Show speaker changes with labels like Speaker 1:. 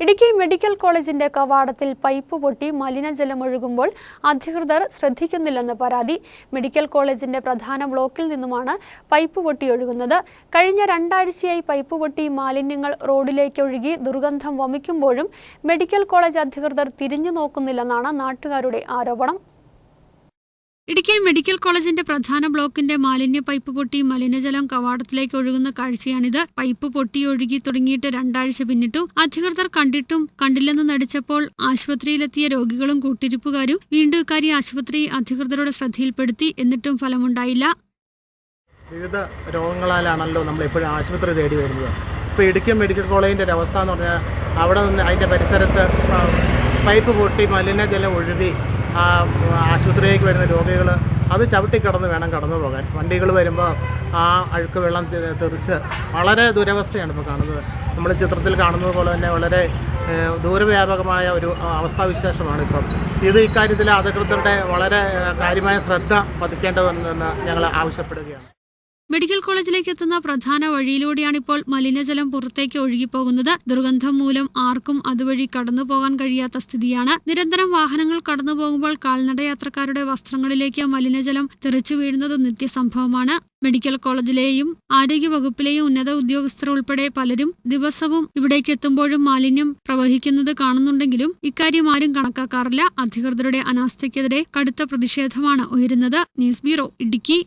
Speaker 1: Idukki medical കോളേജിന്റെ കവാടത്തിൽ pipe പൊട്ടി മലിനജലം ഒഴുകുമ്പോൾ അധികൃതർ ശ്രദ്ധിക്കുന്നില്ലെന്ന് പരാതി. മെഡിക്കൽ കോളേജിന്റെ പ്രധാന ബ്ലോക്കിൽ നിന്നുമാണ് പൈപ്പ് പൊട്ടി ഒഴുകുന്നത്. കഴിഞ്ഞ രണ്ടാഴ്ചയായി പൈപ്പ് പൊട്ടി മാലിന്യങ്ങൾ റോഡിലേക്ക് ഒഴുകി ദുർഗന്ധം വമിക്കുമ്പോഴും മെഡിക്കൽ കോളേജ് അധികൃതർ തിരിഞ്ഞു നോക്കുന്നില്ലെന്നാണ് നാട്ടുകാരുടെ ആരോപണം. ഇടുക്കി മെഡിക്കൽ കോളേജിന്റെ പ്രധാന ബ്ലോക്കിന്റെ മാലിന്യ പൈപ്പ് പൊട്ടി മലിനജലം കവാടത്തിലേക്ക് ഒഴുകുന്ന കാഴ്ചയാണിത്. പൈപ്പ് പൊട്ടി ഒഴുകി തുടങ്ങിയിട്ട് രണ്ടാഴ്ച പിന്നിട്ടു. അധികൃതർ കണ്ടിട്ടും കണ്ടില്ലെന്ന് നടിച്ചപ്പോൾ ആശുപത്രിയിലെത്തിയ രോഗികളും കൂട്ടിരിപ്പുകാരും വീണ്ടും ഇക്കാര്യം ആശുപത്രി അധികൃതരുടെ ശ്രദ്ധയിൽപ്പെടുത്തി എന്നിട്ടും ഫലമുണ്ടായില്ല.
Speaker 2: വിവിധ രോഗങ്ങളാലാണല്ലോ നമ്മൾ എപ്പോഴും ആശുപത്രി തേടി വരുന്നത്. ഇപ്പോൾ ഇടുക്കി മെഡിക്കൽ കോളേജിന്റെ ഒരു അവസ്ഥ എന്ന് പറഞ്ഞാൽ അവിടെ നിന്ന് അതിന്റെ പരിസരത്ത് പൈപ്പ് പൊട്ടി മലിനജലം ഒഴുകി ആശുപത്രിയിലേക്ക് വരുന്ന രോഗികൾ അത് ചവിട്ടിക്കിടന്ന് വേണം കടന്നു പോകാൻ. വണ്ടികൾ വരുമ്പോൾ ആ അഴുക്ക് വെള്ളം തെറിച്ച് വളരെ ദുരവസ്ഥയാണ് ഇപ്പോൾ കാണുന്നത്. നമ്മൾ ചിത്രത്തിൽ കാണുന്നത് പോലെ തന്നെ വളരെ ദൂരവ്യാപകമായ ഒരു അവസ്ഥാവിശേഷമാണ് ഇപ്പം. ഇത് ഇക്കാര്യത്തിൽ അധികൃതരുടെ വളരെ കാര്യമായ ശ്രദ്ധ പതിക്കേണ്ടതെന്ന് ഞങ്ങൾ ആവശ്യപ്പെടുകയാണ്.
Speaker 1: മെഡിക്കൽ കോളേജിലേക്ക് എത്തുന്ന പ്രധാന വഴിയിലൂടെയാണ് ഇപ്പോൾ മലിനജലം പുറത്തേക്ക് ഒഴുകിപ്പോകുന്നത്. ദുർഗന്ധം മൂലം ആർക്കും അതുവഴി കടന്നു പോകാൻ കഴിയാത്ത സ്ഥിതിയാണ്. നിരന്തരം വാഹനങ്ങൾ കടന്നുപോകുമ്പോൾ കാൽനട യാത്രക്കാരുടെ വസ്ത്രങ്ങളിലേക്ക് മലിനജലം തെറിച്ചു വീഴുന്നത് നിത്യസംഭവമാണ്. മെഡിക്കൽ കോളേജിലെയും ആരോഗ്യ വകുപ്പിലെയും ഉന്നത ഉദ്യോഗസ്ഥർ ഉൾപ്പെടെ പലരും ദിവസവും ഇവിടേക്ക് എത്തുമ്പോഴും മാലിന്യം പ്രവഹിക്കുന്നത് കാണുന്നുണ്ടെങ്കിലും ഇക്കാര്യം ആരും കണക്കാക്കാറില്ല. അധികൃതരുടെ അനാസ്ഥയ്ക്കെതിരെ കടുത്ത പ്രതിഷേധമാണ് ഉയരുന്നത്. News bureau Idukki.